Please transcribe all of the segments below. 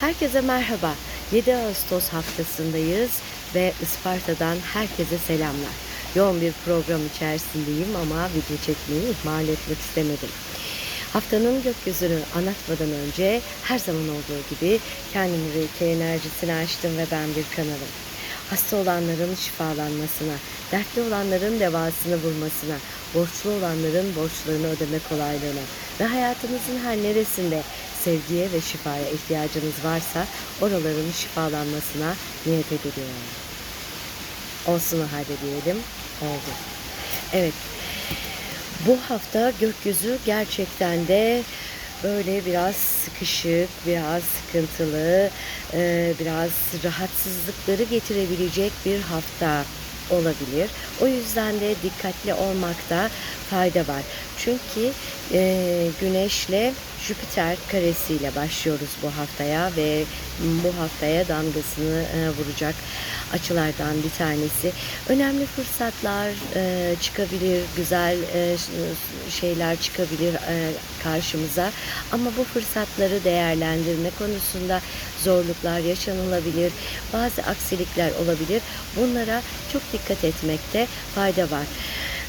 Herkese merhaba. 7 Ağustos haftasındayız ve Isparta'dan herkese selamlar. Yoğun bir program içerisindeyim ama video çekmeyi ihmal etmek istemedim. Haftanın gökyüzünü anlatmadan önce her zaman olduğu gibi kendimi ve iki enerjisini açtım ve ben bir kanalım. Hasta olanların şifalanmasına, dertli olanların devasını bulmasına, borçlu olanların borçlarını ödeme kolaylığına ve hayatınızın her neresinde sevgiye ve şifaya ihtiyacınız varsa oraların şifalanmasına niyet ediliyor. Olsun o diyelim. Oldu. Evet. Bu hafta gökyüzü gerçekten de böyle biraz sıkışık, biraz sıkıntılı, biraz rahatsızlıkları getirebilecek bir hafta olabilir. O yüzden de dikkatli olmakta fayda var. Çünkü e, Güneşle Jüpiter karesiyle başlıyoruz bu haftaya ve bu haftaya damgasını e, vuracak açılardan bir tanesi. Önemli fırsatlar e, çıkabilir, güzel e, şeyler çıkabilir e, karşımıza. Ama bu fırsatları değerlendirme konusunda zorluklar yaşanılabilir, bazı aksilikler olabilir. Bunlara çok dikkat etmekte fayda var.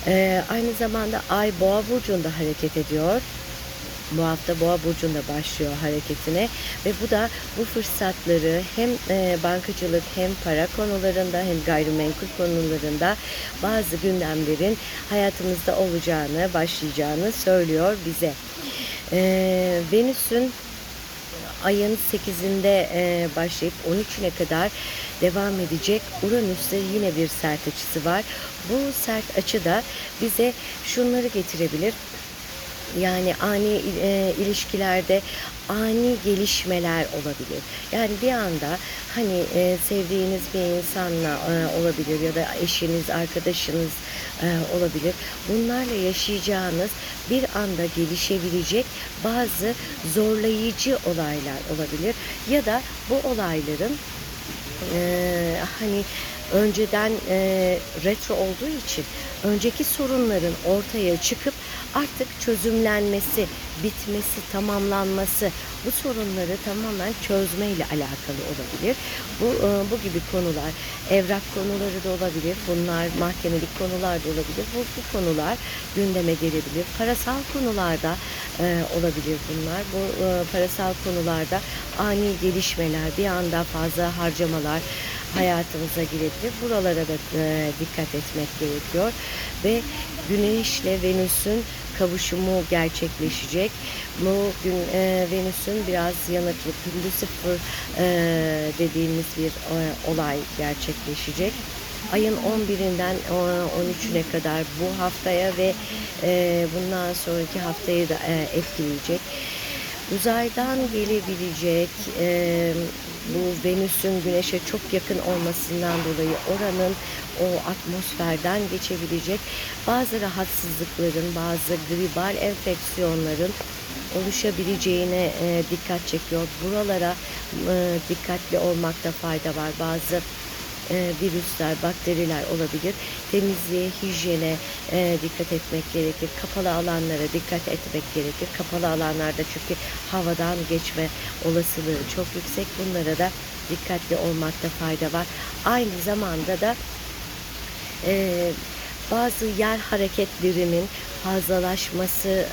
E, aynı zamanda Ay Boğa burcunda hareket ediyor. Bu hafta Boğa burcunda başlıyor hareketine ve bu da bu fırsatları hem e, bankacılık hem para konularında hem gayrimenkul konularında bazı gündemlerin hayatımızda olacağını, başlayacağını söylüyor bize. E, Venüs'ün ayın 8'inde e, başlayıp 13'üne kadar devam edecek. Uranüs'te yine bir sert açısı var. Bu sert açı da bize şunları getirebilir. Yani ani e, ilişkilerde ani gelişmeler olabilir. Yani bir anda hani e, sevdiğiniz bir insanla e, olabilir ya da eşiniz, arkadaşınız e, olabilir. Bunlarla yaşayacağınız bir anda gelişebilecek bazı zorlayıcı olaylar olabilir. Ya da bu olayların e, hani önceden e, retro olduğu için önceki sorunların ortaya çıkıp artık çözümlenmesi, bitmesi, tamamlanması, bu sorunları tamamen çözmeyle alakalı olabilir. Bu e, bu gibi konular, evrak konuları da olabilir. Bunlar mahkemelik konular da olabilir. Bu, bu konular gündeme gelebilir. Parasal konularda e, olabilir bunlar. Bu e, parasal konularda ani gelişmeler, bir anda fazla harcamalar hayatımıza girebilir. Buralara da e, dikkat etmek gerekiyor ve Güneşle Venüs'ün kavuşumu gerçekleşecek. Bu gün e, Venüs'ün biraz yanıklık, Lucifer e, dediğimiz bir e, olay gerçekleşecek. Ayın 11'inden 13'üne kadar bu haftaya ve e, bundan sonraki haftayı da e, etkileyecek. Uzaydan gelebilecek e, bu Venüs'ün Güneş'e çok yakın olmasından dolayı oranın o atmosferden geçebilecek bazı rahatsızlıkların, bazı gribal enfeksiyonların oluşabileceğine e, dikkat çekiyor. Buralara e, dikkatli olmakta fayda var. Bazı e, virüsler, bakteriler olabilir. Temizliğe, hijyene e, dikkat etmek gerekir. Kapalı alanlara dikkat etmek gerekir. Kapalı alanlarda çünkü havadan geçme olasılığı çok yüksek. Bunlara da dikkatli olmakta fayda var. Aynı zamanda da e, bazı yer hareketlerinin fazlalaşması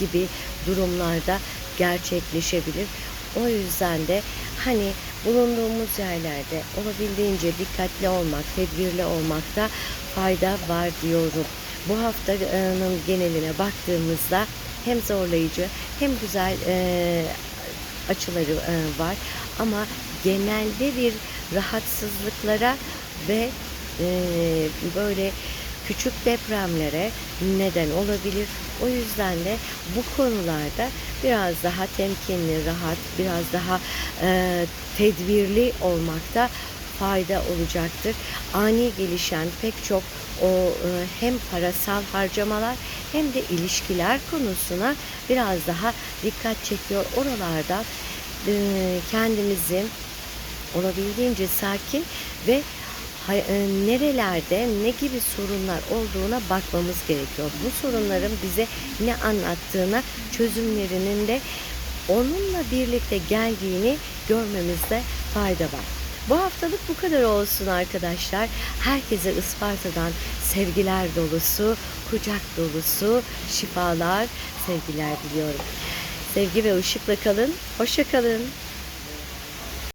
gibi durumlarda gerçekleşebilir. O yüzden de hani bulunduğumuz yerlerde olabildiğince dikkatli olmak, tedbirli olmakta fayda var diyorum. Bu haftanın geneline baktığımızda hem zorlayıcı hem güzel e, açıları e, var ama genelde bir rahatsızlıklara ve e, böyle küçük depremlere neden olabilir. O yüzden de bu konularda biraz daha temkinli, rahat, biraz daha e, tedbirli olmakta fayda olacaktır. Ani gelişen pek çok o e, hem parasal harcamalar hem de ilişkiler konusuna biraz daha dikkat çekiyor. Oralarda e, kendimizi olabildiğince sakin ve nerelerde ne gibi sorunlar olduğuna bakmamız gerekiyor. Bu sorunların bize ne anlattığına, çözümlerinin de onunla birlikte geldiğini görmemizde fayda var. Bu haftalık bu kadar olsun arkadaşlar. Herkese Isparta'dan sevgiler dolusu, kucak dolusu şifalar, sevgiler diliyorum. Sevgi ve ışıkla kalın. Hoşça kalın.